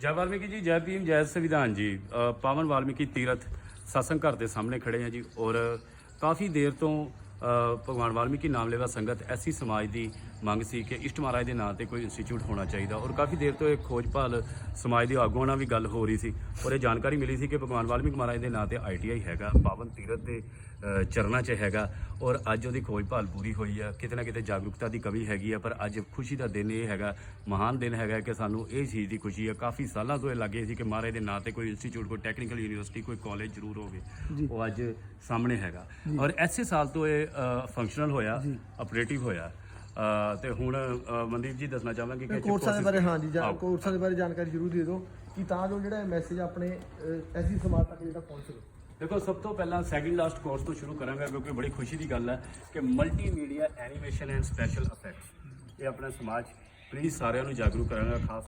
ਜੈ ਵਾਲਮੀਕੀ ਜੀ, ਜੈ ਭੀਮ, ਜੈ ਸੰਵਿਧਾਨ ਜੀ। ਪਾਵਨ ਵਾਲਮੀਕੀ ਤੀਰਥ ਸਤਸੰਗ ਘਰ ਦੇ ਸਾਹਮਣੇ ਖੜੇ ਆ ਜੀ ਔਰ ਕਾਫੀ ਦੇਰ ਤੋਂ ਭਗਵਾਨ ਵਾਲਮੀਕੀ ਨਾਮ ਲੈਵਾ ਸੰਗਤ ਐਸੀ ਸਮਾਜ ਦੀ ਮੰਗ ਸੀ ਕਿ ਇਸ਼ਟ ਮਹਾਰਾਜ ਦੇ ਨਾਂ ਤੇ ਕੋਈ ਇੰਸਟੀਚਿਊਟ ਹੋਣਾ ਚਾਹੀਦਾ ਔਰ ਕਾਫੀ ਦੇਰ ਤੋਂ ਇਹ ਖੋਜਭਾਲ ਸਮਾਜ ਦੇ ਆਗੂਆਂ ਨਾਲ ਵੀ ਗੱਲ ਹੋ ਰਹੀ ਸੀ ਔਰ ਇਹ ਜਾਣਕਾਰੀ ਮਿਲੀ ਸੀ ਕਿ ਭਗਵਾਨ ਵਾਲਮੀਕੀ ਮਹਾਰਾਜ ਦੇ ਨਾਂ ਤੇ ਆਈਟੀਆਈ ਹੈਗਾ ਪਾਵਨ ਤੀਰਥ ਦੇ ਚਰਨਾਂ 'ਚ ਹੈਗਾ ਔਰ ਅੱਜ ਉਹਦੀ ਖੋਜਭਾਲ ਪੂਰੀ ਹੋਈ ਆ ਕਿਤੇ ਨਾ ਕਿਤੇ ਜਾਗਰੂਕਤਾ ਦੀ ਕਮੀ ਹੈਗੀ ਆ ਪਰ ਅੱਜ ਖੁਸ਼ੀ ਦਾ ਦਿਨ ਇਹ ਹੈਗਾ ਮਹਾਨ ਦਿਨ ਹੈਗਾ ਕਿ ਸਾਨੂੰ ਇਹ ਚੀਜ਼ ਦੀ ਖੁਸ਼ੀ ਆ ਕਾਫੀ ਸਾਲਾਂ ਤੋਂ ਇਹ ਲੱਗੇ ਸੀ ਕਿ ਮਹਾਰਾਜ ਦੇ ਨਾਂ ਤੇ ਕੋਈ ਇੰਸਟੀਚਿਊਟ ਕੋਈ ਟੈਕਨੀਕਲ ਯੂਨੀਵਰਸਿਟੀ ਕੋਈ ਕਾਲਜ ਜ਼ਰੂਰ ਹੋਵੇ ਉਹ ਅੱਜ ਸਾਹਮਣੇ ਹੈਗਾ ਔਰ ਐਸੇ ਸਾਲ ਤੋਂ ਇਹ ਫੰਕਸ਼ਨਲ ਹੋਇਆ ਆਪਰੇਟਿਵ ਹੋਇਆ। ਤੇ ਹੁਣ ਮਨਦੀਪ ਜੀ ਦੱਸਣਾ ਚਾਹਾਂਗੇ ਕਿ ਕੋਰਸਾਂ ਦੇ ਬਾਰੇ ਹਾਂ ਜੀ ਜਾਣ ਆਓ। ਕੋਰਸਾਂ ਦੇ ਬਾਰੇ ਜਾਣਕਾਰੀ ਜ਼ਰੂਰ ਦੇ ਦਿਓ ਕਿ ਤਾਂ ਜੋ ਜਿਹੜਾ ਮੈਸੇਜ ਆਪਣੇ ਐਸੀ ਸਮਾਜ ਤੱਕ ਜਿਹੜਾ ਪਹੁੰਚ ਸਕੇ। ਦੇਖੋ ਸਭ ਤੋਂ ਪਹਿਲਾਂ ਸੈਕਿੰਡ ਲਾਸਟ ਕੋਰਸ ਤੋਂ ਸ਼ੁਰੂ ਕਰਾਂਗਾ ਕਿਉਂਕਿ ਬੜੀ ਖੁਸ਼ੀ ਦੀ ਗੱਲ ਹੈ ਕਿ multimedia animation and special effects ਇਹ ਆਪਣਾ ਸਮਾਜ ਪਲੀਜ਼ ਸਾਰਿਆਂ ਨੂੰ ਜਾਗਰੂਕ ਕਰਾਂਗਾ ਖਾਸ